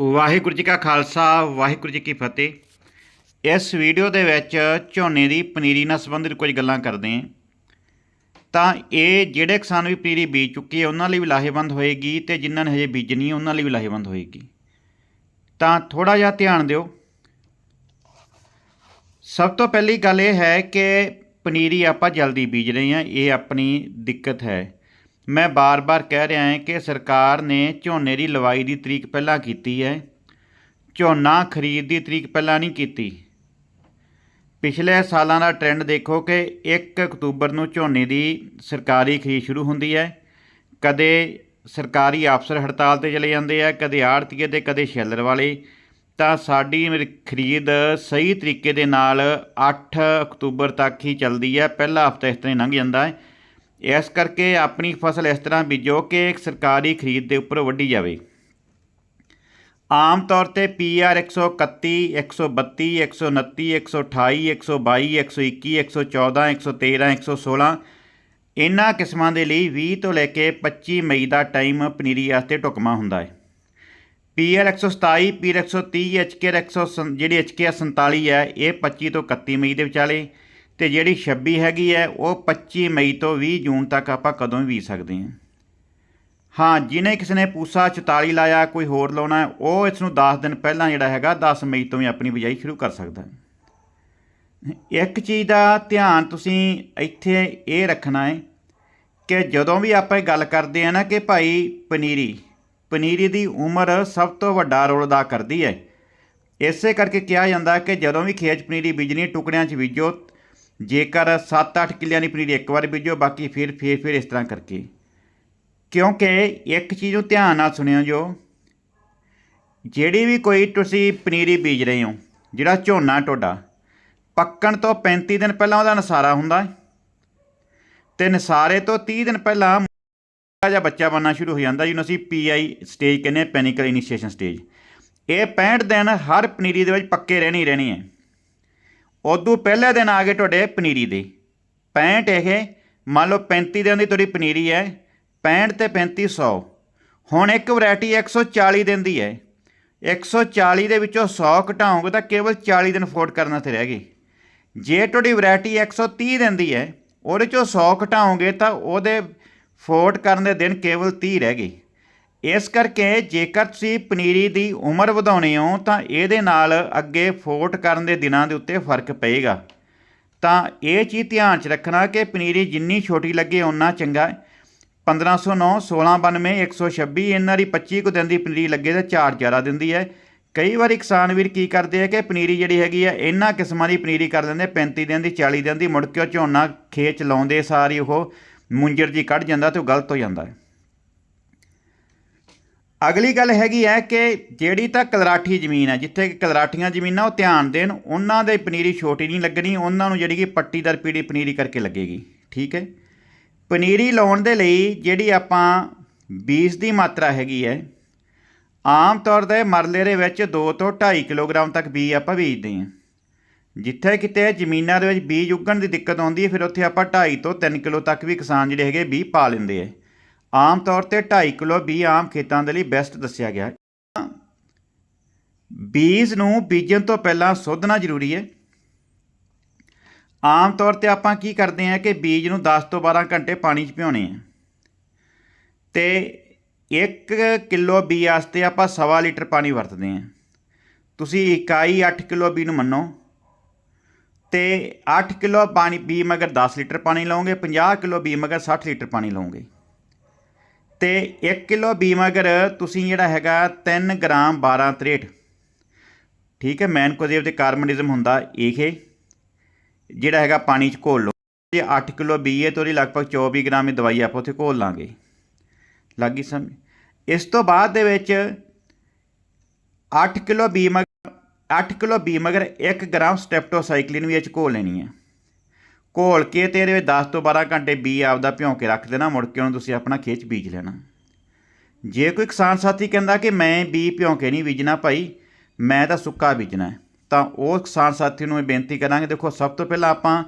ਵਾਹਿਗੁਰੂ ਜੀ ਕਾ ਖਾਲਸਾ, ਵਾਹਿਗੁਰੂ ਜੀ ਕੀ ਫਤਿਹ। ਇਸ ਵੀਡੀਓ ਦੇ ਵਿੱਚ ਝੋਨੇ ਦੀ ਪਨੀਰੀ ਨਾਲ ਸੰਬੰਧਿਤ ਕੁਝ ਗੱਲਾਂ ਕਰਦੇ ਹਾਂ। ਤਾਂ ਇਹ ਜਿਹੜੇ ਕਿਸਾਨ ਵੀ ਪਨੀਰੀ ਬੀਜ ਚੁੱਕੇ ਆ, ਉਹਨਾਂ ਲਈ ਵੀ ਲਾਹੇਵੰਦ ਹੋਏਗੀ ਤੇ ਜਿਨ੍ਹਾਂ ਨੇ ਹਜੇ ਬੀਜਣੀ ਹੈ ਉਹਨਾਂ ਲਈ ਵੀ ਲਾਹੇਵੰਦ ਹੋਏਗੀ। ਤਾਂ ਥੋੜਾ ਜਿਹਾ ਧਿਆਨ ਦਿਓ। ਸਭ ਤੋਂ ਪਹਿਲੀ ਗੱਲ ਇਹ ਹੈ ਕਿ ਪਨੀਰੀ ਆਪਾਂ ਜਲਦੀ ਬੀਜ ਰਹੇ ਹਾਂ, ਇਹ ਆਪਣੀ ਦਿੱਕਤ ਹੈ। ਮੈਂ ਬਾਰ-ਬਾਰ ਕਹਿ ਰਿਹਾ ਹਾਂ ਕਿ ਸਰਕਾਰ ਨੇ ਝੋਨੇ ਦੀ ਲਵਾਈ ਦੀ ਤਰੀਕ ਪਹਿਲਾਂ ਕੀਤੀ ਹੈ। ਝੋਨਾ ਖਰੀਦ ਦੀ ਤਰੀਕ ਪਹਿਲਾਂ ਨਹੀਂ ਕੀਤੀ। ਪਿਛਲੇ ਸਾਲਾਂ ਦਾ ਟ੍ਰੈਂਡ ਦੇਖੋ ਕਿ 1 ਅਕਤੂਬਰ ਨੂੰ ਝੋਨੇ ਦੀ ਸਰਕਾਰੀ ਖਰੀਦ ਸ਼ੁਰੂ ਹੁੰਦੀ ਹੈ। ਕਦੇ ਸਰਕਾਰੀ ਅਫਸਰ ਹੜਤਾਲ ਤੇ ਚਲੇ ਜਾਂਦੇ ਆ, ਕਦੇ ਆੜਤੀਏ ਤੇ, ਕਦੇ ਸ਼ੈਲਰ ਵਾਲੇ। ਤਾਂ ਸਾਡੀ ਖਰੀਦ ਸਹੀ ਤਰੀਕੇ ਦੇ ਨਾਲ 8 ਅਕਤੂਬਰ ਤੱਕ ਹੀ ਚੱਲਦੀ ਹੈ। ਪਹਿਲਾ ਹਫਤਾ ਇਸ ਤਰ੍ਹਾਂ ਹੀ ਲੰਘ ਜਾਂਦਾ ਹੈ। ਇਸ ਕਰਕੇ ਆਪਣੀ ਫਸਲ ਇਸ ਤਰ੍ਹਾਂ ਬੀਜੋ ਕਿ ਸਰਕਾਰੀ ਖਰੀਦ ਦੇ ਉੱਪਰ ਵੱਢੀ ਜਾਵੇ ਆਮ ਤੌਰ ਤੇ ਪੀਆਰ 131 132 129 128 122 121 114 113 116 ਇਹਨਾਂ ਕਿਸਮਾਂ ਦੇ ਲਈ 20 ਤੋਂ ਲੈ ਕੇ 25 ਮਈ ਦਾ ਟਾਈਮ ਪਨੀਰੀ ਵਾਸਤੇ ਢੁਕਮਾ ਹੁੰਦਾ ਹੈ ਪੀਆਰ 127 ਪੀਆਰ 130 ਐਚਕੇ 100 ਜਿਹੜੀ ਐਚਕੇ 47 ਹੈ ਇਹ 25 ਤੋਂ 31 ਮਈ ਦੇ ਵਿਚਾਲੇ ਤੇ ਜਿਹੜੀ 26 ਹੈਗੀ ਹੈ, ਉਹ 25 ਮਈ ਤੋਂ 20 ਜੂਨ ਤੱਕ ਆਪਾਂ ਕਦੋਂ ਵੀ ਬੀਜ ਸਕਦੇ ਹਾਂ। ਹਾਂ, ਜਿਹਨੇ ਕਿਸੇ ਨੇ ਪੂਸਾ 44 ਲਾਇਆ, ਕੋਈ ਹੋਰ ਲਾਉਣਾ, ਉਹ ਇਸ ਨੂੰ 10 ਦਿਨ ਪਹਿਲਾਂ ਜਿਹੜਾ ਹੈਗਾ 10 ਮਈ ਤੋਂ ਵੀ ਆਪਣੀ ਬਿਜਾਈ ਸ਼ੁਰੂ ਕਰ ਸਕਦਾ ਇੱਕ ਚੀਜ਼ ਦਾ ਧਿਆਨ ਤੁਸੀਂ ਇੱਥੇ ਇਹ ਰੱਖਣਾ ਹੈ ਕਿ ਜਦੋਂ ਵੀ ਆਪਾਂ ਇਹ ਗੱਲ ਕਰਦੇ ਆ ਨਾ ਕਿ ਭਾਈ ਪਨੀਰੀ ਪਨੀਰੀ ਦੀ ਉਮਰ ਸਭ ਤੋਂ ਵੱਡਾ ਰੋਲ ਅਦਾ ਕਰਦੀ ਹੈ। ਇਸੇ ਕਰਕੇ ਕਿਹਾ ਜਾਂਦਾ ਕਿ ਜਦੋਂ ਵੀ ਖੇਤ ਪਨੀਰੀ ਬੀਜਣੀ, ਟੁਕੜਿਆਂ 'ਚ ਬੀਜੋ ਜੇਕਰ 7-8 ਕਿੱਲਿਆਂ ਦੀ ਪਨੀਰੀ ਇੱਕ ਵਾਰ ਬੀਜੋ, ਬਾਕੀ ਫਿਰ ਫਿਰ ਫਿਰ ਇਸ ਤਰ੍ਹਾਂ ਕਰਕੇ। ਕਿਉਂਕਿ ਇੱਕ ਚੀਜ਼ ਨੂੰ ਧਿਆਨ ਨਾਲ ਸੁਣਿਓ ਜੋ, ਜਿਹੜੀ ਵੀ ਕੋਈ ਤੁਸੀਂ ਪਨੀਰੀ ਬੀਜ ਰਹੇ ਹੋ, ਜਿਹੜਾ ਝੋਨਾ ਤੁਹਾਡਾ, ਪੱਕਣ ਤੋਂ 35 ਦਿਨ ਪਹਿਲਾਂ ਉਹਦਾ ਨਸਾਰਾ ਹੁੰਦਾ ਹੈ। ਤੇ ਨਸਾਰੇ ਤੋਂ 30 ਦਿਨ ਪਹਿਲਾਂ ਛੋਟਾ ਜਿਹਾ ਬੱਚਾ ਬਣਨਾ ਸ਼ੁਰੂ ਹੋ ਜਾਂਦਾ, ਜਿਹਨੂੰ ਅਸੀਂ ਪੀਆਈ ਸਟੇਜ ਕਹਿੰਦੇ ਹਾਂ, ਪੈਨਿਕਲ ਇਨੀਸ਼ੀਏਸ਼ਨ ਸਟੇਜ। ਇਹ 65 ਦਿਨ ਹਰ ਪਨੀਰੀ ਦੇ ਵਿੱਚ ਪੱਕੇ ਰਹਿਣੀ ਰਹਿਣੀ ਹੈ। ਉਦੋਂ ਪਹਿਲੇ ਦਿਨ ਆ ਗਏ ਤੁਹਾਡੇ ਪਨੀਰੀ ਦੇ। 65 ਇਹ, ਮੰਨ ਲਓ 35 ਦਿਨ ਦੀ ਤੁਹਾਡੀ ਪਨੀਰੀ ਹੈ 65 ਤੇ 35 100 ਹੁਣ ਇੱਕ ਵੈਰਾਈਟੀ 140 ਦਿਨ ਦੀ ਹੈ। 140 ਦੇ ਵਿੱਚੋਂ 100 ਘਟਾਓਗੇ ਤਾਂ ਕੇਵਲ 40 ਦਿਨ ਫੋਰਡ ਕਰਨ ਤੇ ਰਹਿ ਗਏ। ਜੇ ਤੁਹਾਡੀ ਵੈਰਾਈਟੀ 130 ਦਿਨ ਦੀ ਹੈ, ਉਹਦੇ ਚੋਂ 100 ਘਟਾਓਗੇ ਤਾਂ ਉਹਦੇ ਫੋਰਡ ਕਰਨ ਦੇ ਦਿਨ ਕੇਵਲ 30 ਰਹਿ ਗਏ। ਇਸ ਕਰਕੇ ਜੇਕਰ ਤੁਸੀਂ ਪਨੀਰੀ ਦੀ ਉਮਰ ਵਧਾਉਣੀ ਹੋ, ਤਾਂ ਇਹਦੇ ਨਾਲ ਅੱਗੇ ਫੋਟ ਕਰਨ ਦੇ ਦਿਨਾਂ ਦੇ ਉੱਤੇ ਫ਼ਰਕ ਪਏਗਾ। ਤਾਂ ਇਹ ਚੀਜ਼ ਧਿਆਨ 'ਚ ਰੱਖਣਾ ਕਿ ਪਨੀਰੀ ਜਿੰਨੀ ਛੋਟੀ ਲੱਗੇ ਉਨਾ ਚੰਗਾ ਹੈ। 1509 1692 126 ਇਹਨਾਂ ਦੀ 25 ਕੁ ਦਿਨ ਦੀ ਪਨੀਰੀ ਲੱਗੇ ਤਾਂ ਝਾੜ ਜ਼ਿਆਦਾ ਦਿੰਦੀ ਹੈ। ਕਈ ਵਾਰੀ ਕਿਸਾਨ ਵੀਰ ਕੀ ਕਰਦੇ ਆ ਕਿ ਪਨੀਰੀ ਜਿਹੜੀ ਹੈਗੀ ਆ, ਇਹਨਾਂ ਕਿਸਮਾਂ ਦੀ ਪਨੀਰੀ ਕਰ ਦਿੰਦੇ 35 ਦਿਨ ਦੀ 40 ਦਿਨ ਦੀ, ਮੁੜ ਕੇ ਉਹ ਝੋਨਾ ਖੇਤ ਲਾਉਂਦੇ ਸਾਰੀ ਉਹ ਮੁੰਜਰ ਜੀ ਕੱਢ ਜਾਂਦਾ ਤੇ ਉਹ ਗਲਤ ਹੋ ਜਾਂਦਾ ਹੈ। ਅਗਲੀ ਗੱਲ ਹੈਗੀ ਹੈ ਕਿ ਜਿਹੜੀ ਤਾਂ ਕਲਰਾਠੀ ਜ਼ਮੀਨ ਹੈ, ਜਿੱਥੇ ਕਿ ਕਲਰਾਠੀਆਂ ਜ਼ਮੀਨਾਂ ਉਹ ਧਿਆਨ ਦੇਣ, ਉਹਨਾਂ ਦੇ ਪਨੀਰੀ ਛੋਟੀ ਨਹੀਂ ਲੱਗਣੀ, ਉਹਨਾਂ ਨੂੰ ਜਿਹੜੀ ਕਿ ਪੱਟੀਦਾਰ ਪੀੜੀ ਪਨੀਰੀ ਕਰਕੇ ਲੱਗੇਗੀ, ਠੀਕ ਹੈ? ਪਨੀਰੀ ਲਾਉਣ ਦੇ ਲਈ ਜਿਹੜੀ ਆਪਾਂ ਬੀਜ ਦੀ ਮਾਤਰਾ ਹੈਗੀ ਹੈ, ਆਮ ਤੌਰ ਤੇ ਮਰਲੇ ਦੇ ਵਿੱਚ 2 ਤੋਂ 2.5 ਕਿਲੋਗ੍ਰਾਮ ਤੱਕ ਬੀਜ ਆਪਾਂ ਬੀਜਦੇ ਹਾਂ। ਜਿੱਥੇ ਕਿਤੇ ਜ਼ਮੀਨਾਂ ਦੇ ਵਿੱਚ ਬੀਜ ਉੱਗਣ ਦੀ ਦਿੱਕਤ ਆਉਂਦੀ ਹੈ, ਫਿਰ ਉੱਥੇ ਆਪਾਂ 2.5 ਤੋਂ 3 ਕਿਲੋ ਤੱਕ ਵੀ ਕਿਸਾਨ ਜਿਹੜੇ ਹੈਗੇ ਬੀਜ ਪਾ ਲੈਂਦੇ ਆ ਆਮ ਤੌਰ ਤੇ 2.5 ਕਿਲੋ ਬੀ ਆਮ ਖੇਤਾਂ ਦੇ ਲਈ ਬੈਸਟ ਦੱਸਿਆ ਗਿਆ। ਹੈ ਬੀਜ ਨੂੰ ਬੀਜਣ ਤੋਂ ਪਹਿਲਾਂ ਸੋਧਣਾ ਜ਼ਰੂਰੀ ਹੈ। ਆਮ ਤੌਰ ਤੇ ਆਪਾਂ ਕੀ ਕਰਦੇ ਹਾਂ ਕਿ ਬੀਜ ਨੂੰ 10 ਤੋਂ 12 ਘੰਟੇ ਪਾਣੀ 'ਚ ਭਿਉਣੇ ਆ ਤੇ 1 ਕਿਲੋ ਬੀ ਵਾਸਤੇ ਆਪਾਂ ਸਵਾ ਲੀਟਰ ਪਾਣੀ ਵਰਤਦੇ ਹਾਂ। ਤੁਸੀਂ ਇਕਾਈ 8 ਕਿਲੋ ਬੀ ਨੂੰ ਮੰਨੋ। ਤੇ 8 ਕਿਲੋ ਪਾਣੀ ਬੀ ਮਗਰ 10 ਲੀਟਰ ਪਾਣੀ ਲਓਗੇ 50 ਕਿਲੋ ਬੀ ਮਗਰ 60 ਲੀਟਰ ਪਾਣੀ ਲਓਗੇ। ਤੇ 1 ਕਿਲੋ ਬੀ ਮਗਰ ਤੁਸੀਂ ਜਿਹੜਾ ਹੈਗਾ 3 ਗ੍ਰਾਮ 12 63 ਠੀਕ ਹੈ ਮੈਨਕੋਜ਼ੇਬ ਦੇ ਕਾਰਬਨਿਜ਼ਮ ਹੁੰਦਾ ਇਹ। ਜਿਹੜਾ ਹੈਗਾ ਪਾਣੀ 'ਚ ਘੋਲ ਲਓ। ਜੇ 8 ਕਿਲੋ ਬੀ ਹੈ ਤਾਂ ਉਹਦੀ ਲਗਭਗ 24 ਗ੍ਰਾਮ ਦੀ ਦਵਾਈ ਆਪਾਂ ਉੱਥੇ ਘੋਲ ਲਾਂਗੇ। ਲੱਗੀ ਸਮਝ? ਇਸ ਤੋਂ ਬਾਅਦ ਦੇ ਵਿੱਚ 8 ਕਿਲੋ ਬੀ ਮਗਰ 8 ਕਿਲੋ ਬੀ ਮਗਰ 1 ਗ੍ਰਾਮ ਸਟੈਪਟੋਸਾਈਕਲਿਨ ਵੀ ਇਹ 'ਚ ਘੋਲ ਲੈਣੀ ਹੈ। ਘੋਲ ਕੇ ਤੇ ਇਹਦੇ ਵਿੱਚ 10 ਤੋਂ 12 ਘੰਟੇ ਬੀ ਆਪਦਾ ਭਿਉਂ ਕੇ ਰੱਖ ਦੇਣਾ, ਮੁੜ ਕੇ ਉਹਨੂੰ ਤੁਸੀਂ ਆਪਣਾ ਖੇਤ ਬੀਜ ਲੈਣਾ। ਜੇ ਕੋਈ ਕਿਸਾਨ ਸਾਥੀ ਕਹਿੰਦਾ ਕਿ ਮੈਂ ਬੀ ਭਿਉਂ ਕੇ ਨਹੀਂ ਬੀਜਣਾ ਭਾਈ, ਮੈਂ ਤਾਂ ਸੁੱਕਾ ਬੀਜਣਾ ਤਾਂ ਉਹ ਕਿਸਾਨ ਸਾਥੀ ਨੂੰ ਇਹ ਬੇਨਤੀ ਕਰਾਂਗੇ, ਦੇਖੋ ਸਭ ਤੋਂ ਪਹਿਲਾਂ ਆਪਾਂ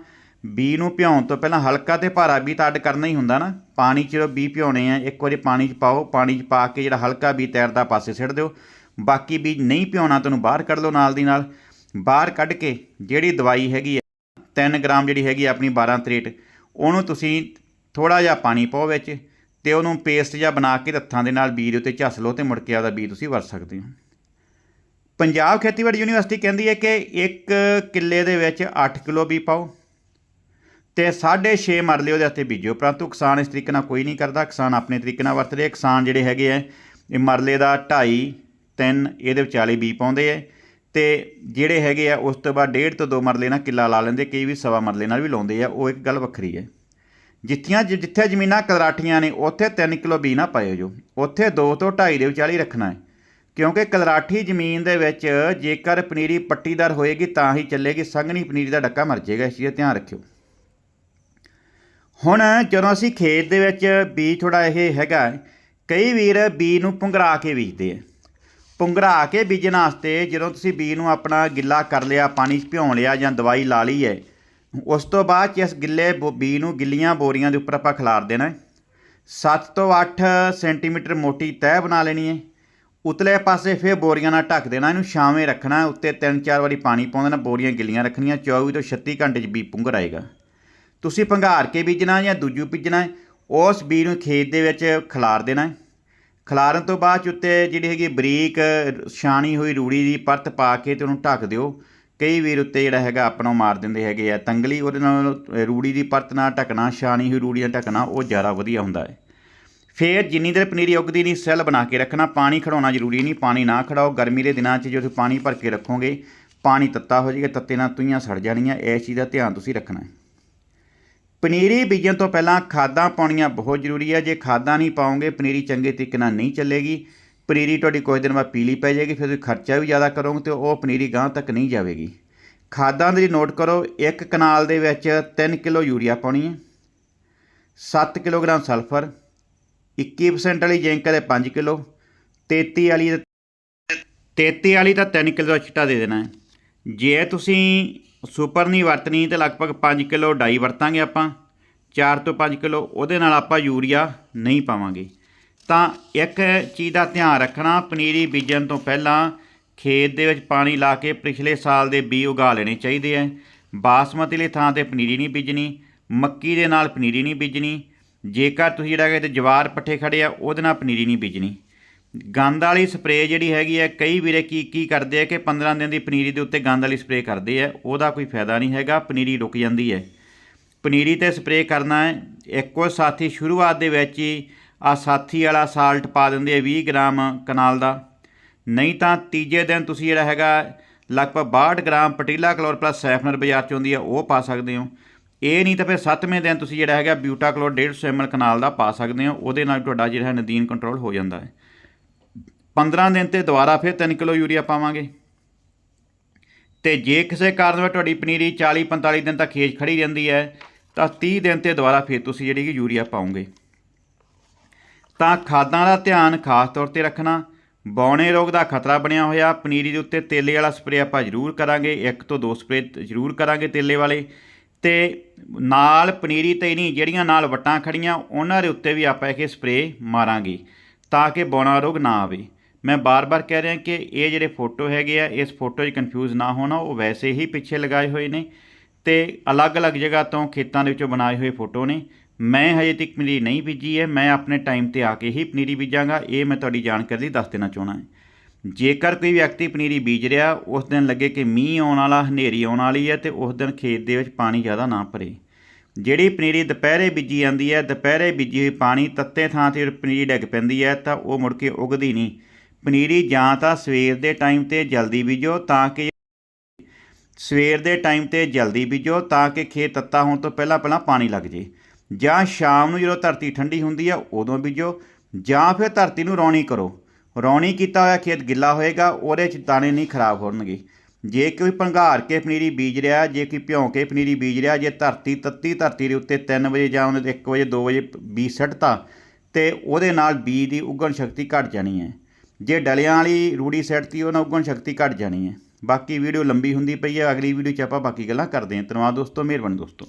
ਬੀ ਨੂੰ ਭਿਉਣ ਤੋਂ ਪਹਿਲਾਂ ਹਲਕਾ ਤੇ ਭਾਰਾ ਬੀ ਤਾਂ ਅੱਡ ਕਰਨਾ ਹੀ ਹੁੰਦਾ ਨਾ। ਪਾਣੀ 'ਚ ਜਦੋਂ ਬੀ ਭਿਉਣੇ ਆ, ਇੱਕ ਵਾਰੀ ਪਾਣੀ 'ਚ ਪਾਓ, ਪਾਣੀ 'ਚ ਪਾ ਕੇ ਜਿਹੜਾ ਹਲਕਾ ਬੀ ਤੈਰਦਾ ਪਾਸੇ ਸਿੱਟ ਦਿਓ। ਬਾਕੀ ਬੀਜ ਨਹੀਂ ਭਿਉਣਾ ਤੁਹਾਨੂੰ ਬਾਹਰ ਕੱਢ ਲਓ ਨਾਲ ਦੀ ਨਾਲ। ਬਾਹਰ ਕੱਢ ਕੇ ਜਿਹੜੀ ਦਵਾਈ ਹੈਗੀ ਹੈ 3 ਗ੍ਰਾਮ ਜਿਹੜੀ ਹੈਗੀ ਆਪਣੀ 12 ਤਰੇਟ, ਉਹਨੂੰ ਤੁਸੀਂ ਥੋੜਾ ਜਿਹਾ ਪਾਣੀ ਪਾਓ ਵਿੱਚ ਤੇ ਉਹਨੂੰ ਪੇਸਟ ਜਿਹਾ ਬਣਾ ਕੇ ਹੱਥਾਂ ਦੇ ਨਾਲ ਬੀਜ ਦੇ ਉੱਤੇ ਝੱਸ ਲਓ ਤੇ ਮੁੜ ਕੇ ਆਪਦਾ ਬੀਜ ਤੁਸੀਂ ਵਰਤ ਸਕਦੇ ਹੋ ਪੰਜਾਬ ਖੇਤੀਬਾੜੀ ਯੂਨੀਵਰਸਿਟੀ ਕਹਿੰਦੀ ਹੈ ਕਿ 1 ਕਿੱਲੇ ਦੇ ਵਿੱਚ 8 ਕਿਲੋ ਬੀ ਪਾਓ ਤੇ 6.5 ਮਰਲੇ ਉਹਦੇ ਵਾਸਤੇ ਬੀਜੋ, ਪਰੰਤੂ ਕਿਸਾਨ ਇਸ ਤਰੀਕੇ ਨਾਲ ਕੋਈ ਨਹੀਂ ਕਰਦਾ, ਕਿਸਾਨ ਆਪਣੇ ਤਰੀਕੇ ਨਾਲ ਵਰਤਦੇ ਆ। ਕਿਸਾਨ ਜਿਹੜੇ ਹੈਗੇ ਆ, ਇਹ ਮਰਲੇ ਦਾ 2.5 3 ਇਹਦੇ ਵਿਚਾਲੇ ਬੀ ਪਾਉਂਦੇ ਆ ਤੇ ਜਿਹੜੇ ਹੈਗੇ ਆ, ਉਸ ਤੋਂ ਬਾਅਦ ਡੇਢ ਤੋਂ ਦੋ ਮਰਲੇ ਨਾਲ ਕਿੱਲਾ ਲਾ ਲੈਂਦੇ, ਕਈ ਵੀ ਸਵਾ ਮਰਲੇ ਨਾਲ ਵੀ ਲਾਉਂਦੇ ਆ, ਉਹ ਇੱਕ ਗੱਲ ਵੱਖਰੀ ਹੈ। ਜਿੱਥੀਆਂ ਜਿ- ਜਿੱਥੇ ਜ਼ਮੀਨਾਂ ਕਲਰਾਠੀਆਂ ਨੇ, ਉੱਥੇ 3 ਕਿਲੋ ਬੀ ਨਾ ਪਾਇਓ ਜੋ। ਉੱਥੇ 2 ਤੋਂ 2.5 ਦੇ ਵਿਚਾਲੇ ਰੱਖਣਾ ਹੈ। ਕਿਉਂਕਿ ਕਲਰਾਠੀ ਜ਼ਮੀਨ ਦੇ ਵਿੱਚ ਜੇਕਰ ਪਨੀਰੀ ਪੱਟੀਦਾਰ ਹੋਏਗੀ, ਤਾਂ ਹੀ ਚੱਲੇਗੀ, ਸੰਘਣੀ ਪਨੀਰੀ ਦਾ ਡੱਕਾ ਮਰ ਜਾਏਗਾ, ਇਸ ਚੀਜ਼ ਦਾ ਧਿਆਨ ਰੱਖਿਓ। ਹੁਣ ਜਦੋਂ ਅਸੀਂ ਖੇਤ ਦੇ ਵਿੱਚ ਬੀ ਥੋੜਾ ਇਹ ਹੈਗਾ, ਕਈ ਵੀਰ ਬੀ ਨੂੰ ਪੁੰਗਰਾ ਕੇ ਬੀਜਦੇ ਆ। ਪੁੰਗਰਾ ਕੇ ਬੀਜਣ ਵਾਸਤੇ ਜਦੋਂ ਤੁਸੀਂ ਬੀਜ ਨੂੰ ਆਪਣਾ ਗਿੱਲਾ ਕਰ ਲਿਆ, ਪਾਣੀ 'ਚ ਭਿਉਂ ਲਿਆ ਜਾਂ ਦਵਾਈ ਲਾ ਲਈ ਹੈ, ਉਸ ਤੋਂ ਬਾਅਦ 'ਚ ਇਸ ਗਿੱਲੇ ਬੋ- ਬੀਜ ਨੂੰ ਗਿੱਲੀਆਂ ਬੋਰੀਆਂ ਦੇ ਉੱਪਰ ਆਪਾਂ ਖਿਲਾਰ ਦੇਣਾ 7 ਤੋਂ 8 ਸੈਂਟੀਮੀਟਰ ਮੋਟੀ ਤਹਿ ਬਣਾ ਲੈਣੀ ਹੈ। ਉਤਲੇ ਪਾਸੇ ਫਿਰ ਬੋਰੀਆਂ ਨਾਲ ਢੱਕ ਦੇਣਾ, ਇਹਨੂੰ ਛਾਵੇਂ ਰੱਖਣਾ ਉੱਤੇ 3-4 ਵਾਰੀ ਪਾਣੀ ਪਾਉਂਦੇ ਨਾ, ਬੋਰੀਆਂ ਗਿੱਲੀਆਂ ਰੱਖਣੀਆਂ 24 ਤੋਂ 36 ਘੰਟੇ 'ਚ ਬੀ ਪੁੰਗਰ ਆਏਗਾ। ਤੁਸੀਂ ਭੰਗਾਰ ਕੇ ਬੀਜਣਾ ਜਾਂ ਦੂਜੂ ਬੀਜਣਾ ਉਸ ਬੀ ਨੂੰ ਖੇਤ ਦੇ ਵਿੱਚ ਖਿਲਾਰ ਦੇਣਾ ਖਲਾਰਨ ਤੋਂ ਬਾਅਦ 'ਚ ਉੱਤੇ ਜਿਹੜੀ ਹੈਗੀ ਬਰੀਕ, ਛਾਣੀ ਹੋਈ ਰੂੜੀ ਦੀ ਪਰਤ ਪਾ ਕੇ ਤੇ ਉਹਨੂੰ ਢੱਕ ਦਿਓ। ਕਈ ਵੀਰ ਉੱਤੇ ਜਿਹੜਾ ਹੈਗਾ ਆਪਣਾ ਮਾਰ ਦਿੰਦੇ ਹੈਗੇ ਆ। ਤੰਗਲੀ ਉਹਦੇ ਨਾਲ ਰੂੜੀ ਦੀ ਪਰਤ ਨਾਲ ਢੱਕਣਾ, ਛਾਣੀ ਹੋਈ ਰੂੜੀ ਨਾਲ ਢੱਕਣਾ, ਉਹ ਜ਼ਿਆਦਾ ਵਧੀਆ ਹੁੰਦਾ ਹੈ। ਫੇਰ ਜਿੰਨੀ ਦੇਰ ਪਨੀਰੀ ਉੱਗਦੀ ਨਹੀਂ, ਸੈੱਲ ਬਣਾ ਕੇ ਰੱਖਣਾ। ਪਾਣੀ ਖੜਾਉਣਾ ਜ਼ਰੂਰੀ ਨਹੀਂ, ਪਾਣੀ ਨਾ ਖੜਾਓ। ਗਰਮੀ ਦੇ ਦਿਨਾਂ 'ਚ ਜੇ ਤੁਸੀਂ ਪਾਣੀ ਭਰ ਕੇ ਰੱਖੋਗੇ, ਪਾਣੀ ਤੱਤਾ ਹੋ ਜਾਏਗਾ, ਤੱਤੇ ਨਾਲ ਤੂਈਆਂ ਸੜ ਜਾਣੀਆਂ। ਇਸ ਚੀਜ਼ ਦਾ ਧਿਆਨ ਤੁਸੀਂ ਰੱਖਣਾ ਹੈ। ਪਨੀਰੀ ਬੀਜਣ ਤੋਂ ਪਹਿਲਾਂ ਖਾਦਾਂ ਪਾਉਣੀਆਂ ਬਹੁਤ ਜ਼ਰੂਰੀ ਹੈ ਜੇ ਖਾਦਾਂ ਨਹੀਂ ਪਾਉਂਗੇ ਪਨੀਰੀ ਚੰਗੇ ਤਰੀਕੇ ਨਾਲ ਨਹੀਂ ਚੱਲੇਗੀ। ਪਨੀਰੀ ਤੁਹਾਡੀ ਕੁਝ ਦਿਨ ਬਾਅਦ ਪੀਲੀ ਪੈ ਜਾਏਗੀ, ਫਿਰ ਤੁਸੀਂ ਖਰਚਾ ਵੀ ਜ਼ਿਆਦਾ ਕਰੋਗੇ ਤੇ ਉਹ ਪਨੀਰੀ ਗਾਂ ਤੱਕ ਨਹੀਂ ਜਾਵੇਗੀ। ਖਾਦਾਂ ਦੀ ਨੋਟ ਕਰੋ, ਇੱਕ ਕਨਾਲ ਦੇ ਵਿੱਚ 3 ਕਿਲੋ ਯੂਰੀਆ ਪਾਉਣੀ ਹੈ 7 ਕਿਲੋਗ੍ਰਾਮ ਸਲਫਰ 21% ਵਾਲੀ ਜ਼ਿੰਕ ਦੇ 5 ਕਿਲੋ 33 ਵਾਲੀ 33 ਵਾਲੀ ਤਾਂ 3 ਕਿਲੋ ਦਾ ਛਿੱਟਾ ਦੇ ਦੇਣਾ ਹੈ। ਜੇ ਤੁਸੀਂ ਸੁਪਰ ਨਹੀਂ ਵਰਤਣੀ ਤੇ ਲਗਭਗ 5 ਕਿਲੋ ਡਾਈ ਵਰਤਾਂਗੇ ਆਪਾਂ। 4 ਤੋਂ 5 ਕਿਲੋ ਉਹਦੇ ਨਾਲ ਆਪਾਂ ਯੂਰੀਆ ਨਹੀਂ ਪਾਵਾਂਗੇ। ਤਾਂ ਇੱਕ ਚੀਜ਼ ਦਾ ਧਿਆਨ ਰੱਖਣਾ, ਪਨੀਰੀ ਬੀਜਣ ਤੋਂ ਪਹਿਲਾਂ ਖੇਤ ਦੇ ਵਿੱਚ ਪਾਣੀ ਲਾ ਕੇ ਪਿਛਲੇ ਸਾਲ ਦੇ ਬੀਜ ਉਗਾ ਲੈਣੇ ਚਾਹੀਦੇ ਆ। ਬਾਸਮਤੀ ਲਈ ਥਾਂ ਤੇ ਪਨੀਰੀ ਨਹੀਂ ਬੀਜਣੀ, ਮੱਕੀ ਦੇ ਨਾਲ ਪਨੀਰੀ ਨਹੀਂ ਬੀਜਣੀ। ਜੇਕਰ ਤੁਸੀਂ ਜਿਹੜਾ ਕਿ ਤੇ ਜਵਾਰ ਪੱਠੇ ਖੜੇ ਆ, ਉਹਦੇ ਨਾਲ ਪਨੀਰੀ ਨਹੀਂ ਬੀਜਣੀ। ਗੰਦ ਵਾਲੀ ਸਪਰੇਅ ਜਿਹੜੀ ਹੈਗੀ ਹੈ, ਕਈ ਵੀਰੇ ਕੀ ਕੀ ਕਰਦੇ ਆ ਕਿ 15 ਦਿਨ ਦੀ ਪਨੀਰੀ ਦੇ ਉੱਤੇ ਗੰਦ ਵਾਲੀ ਸਪਰੇਅ ਕਰਦੇ ਆ, ਉਹਦਾ ਕੋਈ ਫਾਇਦਾ ਨਹੀਂ ਹੈਗਾ, ਪਨੀਰੀ ਰੁਕ ਜਾਂਦੀ ਹੈ। ਪਨੀਰੀ ਤੇ ਸਪਰੇਅ ਕਰਨਾ ਹੈ, ਇੱਕੋ ਸਾਥੀ ਸ਼ੁਰੂਆਤ ਦੇ ਵਿੱਚ ਹੀ ਆ ਸਾਥੀ ਵਾਲਾ ਸਾਲਟ ਪਾ ਦਿੰਦੇ ਆ 20 ਗ੍ਰਾਮ ਕਨਾਲ ਦਾ। ਨਹੀਂ ਤਾਂ ਤੀਜੇ ਦਿਨ ਤੁਸੀਂ ਜਿਹੜਾ ਹੈਗਾ, ਲਗਭਗ 62 ਗ੍ਰਾਮ ਪਟੀਲਾ ਕਲੋਰ ਪਲੱਸ ਸੈਫਨਰ ਬਾਜ਼ਾਰ ਚ ਆਉਂਦੀ ਆ, ਉਹ ਪਾ ਸਕਦੇ ਹੋ। ਇਹ ਨਹੀਂ ਤਾਂ ਫਿਰ 7ਵੇਂ ਦਿਨ ਤੁਸੀਂ ਜਿਹੜਾ ਹੈਗਾ ਬਿਊਟਾ ਕਲੋਰ 150 ml ਕਨਾਲ ਦਾ ਪਾ ਸਕਦੇ ਹੋ, ਉਹਦੇ ਨਾਲ ਤੁਹਾਡਾ ਜਿਹੜਾ ਨਦੀਨ ਕੰਟਰੋਲ ਹੋ ਜਾਂਦਾ ਹੈ। 15 ਦਿਨ ਤੇ ਦੁਬਾਰਾ ਫਿਰ 3 ਕਿਲੋ ਯੂਰੀਆ ਪਾਵਾਂਗੇ। ਤੇ ਜੇ ਕਿਸੇ ਕਾਰਨ ਤੁਹਾਡੀ ਪਨੀਰੀ 40 45 ਦਿਨ ਤੱਕ ਖੇਜ ਖੜੀ ਰਹਿੰਦੀ ਹੈ, ਤਾਂ 30 ਦਿਨ ਤੇ ਦੁਬਾਰਾ ਫਿਰ ਤੁਸੀਂ ਜਿਹੜੀ ਕਿ ਯੂਰੀਆ ਪਾਉਂਗੇ ਤਾਂ ਖਾਦਾਂ ਦਾ ਧਿਆਨ ਖਾਸ ਤੌਰ ਤੇ ਰੱਖਣਾ, ਬੌਣੇ ਰੋਗ ਦਾ ਖਤਰਾ ਬਣਿਆ ਹੋਇਆ, ਪਨੀਰੀ ਦੇ ਉੱਤੇ ਤੇਲੇ ਵਾਲਾ ਸਪਰੇਅ ਆਪਾਂ ਜ਼ਰੂਰ ਕਰਾਂਗੇ, ਇੱਕ ਤੋਂ ਦੋ ਸਪਰੇਅ ਜ਼ਰੂਰ ਕਰਾਂਗੇ ਤੇਲੇ ਵਾਲੇ। ਤੇ ਨਾਲ ਪਨੀਰੀ ਤੇ ਨਹੀਂ, ਜਿਹੜੀਆਂ ਨਾਲ ਵਟਾਂ ਖੜੀਆਂ, ਉਹਨਾਂ ਦੇ ਉੱਤੇ ਵੀ ਆਪਾਂ ਇਹ ਸਪਰੇਅ ਮਾਰਾਂਗੇ, ਤਾਂ ਕਿ ਬੌਣਾ ਰੋਗ ਨਾ ਆਵੇ। ਮੈਂ ਬਾਰ-ਬਾਰ ਕਹਿ ਰਿਹਾ ਕਿ ਇਹ ਜਿਹੜੇ ਫੋਟੋ ਹੈਗੇ ਆ, ਇਸ ਫੋਟੋ 'ਚ ਕਨਫਿਊਜ਼ ਨਾ ਹੋਣਾ, ਉਹ ਵੈਸੇ ਹੀ ਪਿੱਛੇ ਲਗਾਏ ਹੋਏ ਨੇ ਤੇ ਅਲੱਗ-ਅਲੱਗ ਜਗ੍ਹਾ ਤੋਂ ਖੇਤਾਂ ਦੇ ਵਿੱਚੋਂ ਬਣਾਏ ਹੋਏ ਫੋਟੋ ਨੇ। ਮੈਂ ਹਜੇ ਤੱਕ ਪਨੀਰੀ ਨਹੀਂ ਬੀਜੀ ਹੈ, ਮੈਂ ਆਪਣੇ ਟਾਈਮ ਤੇ ਆ ਕੇ ਹੀ ਪਨੀਰੀ ਬੀਜਾਂਗਾ, ਇਹ ਮੈਂ ਤੁਹਾਡੀ ਜਾਣਕਾਰੀ ਲਈ ਦੱਸ ਦੇਣਾ ਚਾਹੁੰਦਾ ਹਾਂ। ਜੇਕਰ ਕੋਈ ਵਿਅਕਤੀ ਪਨੀਰੀ ਬੀਜ ਰਿਹਾ, ਉਸ ਦਿਨ ਲੱਗੇ ਕਿ ਮੀਂਹ ਆਉਣ ਵਾਲਾ, ਹਨੇਰੀ ਆਉਣ ਵਾਲੀ ਹੈ ਤੇ ਉਸ ਦਿਨ ਖੇਤ ਦੇ ਵਿੱਚ ਪਾਣੀ ਜ਼ਿਆਦਾ ਨਾ ਭਰੇ। ਜਿਹੜੀ ਪਨੀਰੀ ਦੁਪਹਿਰੇ ਬੀਜੀ ਜਾਂਦੀ ਹੈ, ਦੁਪਹਿਰੇ ਬੀਜੀ ਹੋਈ ਪਾਣੀ ਤੱਤੇ ਥਾਂ ਤੇ ਪਨੀਰੀ ਡਿੱਗ ਪੈਂਦੀ ਹੈ, ਤਾਂ ਉਹ ਮੁੜ ਕੇ ਉਗਦੀ ਨਹੀਂ। ਪਨੀਰੀ ਜਾਂ ਤਾਂ ਸਵੇਰ ਦੇ ਟਾਈਮ ਤੇ ਜਲਦੀ ਬੀਜੋ ਤਾਂ ਕਿ ਸਵੇਰ ਦੇ ਟਾਈਮ ਤੇ ਜਲਦੀ ਬੀਜੋ ਤਾਂ ਕਿ ਖੇਤ ਤੱਤਾ ਹੋਣ ਤੋਂ ਪਹਿਲਾਂ ਪਹਿਲਾਂ ਪਾਣੀ ਲੱਗ ਜੇ। ਜਾਂ ਸ਼ਾਮ ਨੂੰ ਜਦੋਂ ਧਰਤੀ ਠੰਡੀ ਹੁੰਦੀ ਆ, ਉਦੋਂ ਬੀਜੋ। ਜਾਂ ਫਿਰ ਧਰਤੀ ਨੂੰ ਰੌਣੀ ਕਰੋ। ਰੌਣੀ ਕੀਤਾ ਹੋਇਆ ਖੇਤ ਗਿੱਲਾ ਹੋਏਗਾ, ਉਹਦੇ 'ਚ ਦਾਣੇ ਨਹੀਂ ਖਰਾਬ ਹੋਣਗੇ। ਜੇ ਕੋਈ ਭੰਗਾਰ ਕੇ ਪਨੀਰੀ ਬੀਜ ਰਿਹਾ, ਜੇ ਕੋਈ ਭਿਉਂ ਕੇ ਪਨੀਰੀ ਬੀਜ ਰਿਹਾ, ਜੇ ਧਰਤੀ ਤੱਤੀ ਧਰਤੀ ਦੇ ਉੱਤੇ 3 ਵਜੇ ਜਾਂ ਉਹਨੇ 1 ਵਜੇ 2 ਵਜੇ ਬੀਜ ਸੱਟਤਾ, ਤੇ ਉਹਦੇ ਨਾਲ ਬੀਜ ਦੀ ਉਗਣ ਸ਼ਕਤੀ ਘਟ ਜਾਣੀ ਹੈ। ਜੇ ਡਲਿਆਂ ਵਾਲੀ ਰੂੜੀ ਸੈੱਟਤੀ ਉਹਨਾਂ ਉਗਣ ਸ਼ਕਤੀ ਘਟ ਜਾਣੀ ਹੈ। ਬਾਕੀ ਵੀਡੀਓ ਲੰਬੀ ਹੁੰਦੀ ਪਈ ਹੈ, ਅਗਲੀ ਵੀਡੀਓ 'ਚ ਆਪਾਂ ਬਾਕੀ ਗੱਲਾਂ ਕਰਦੇ ਹਾਂ। ਧੰਨਵਾਦ ਦੋਸਤੋ, ਮਿਹਰਬਾਨੀ ਦੋਸਤੋ।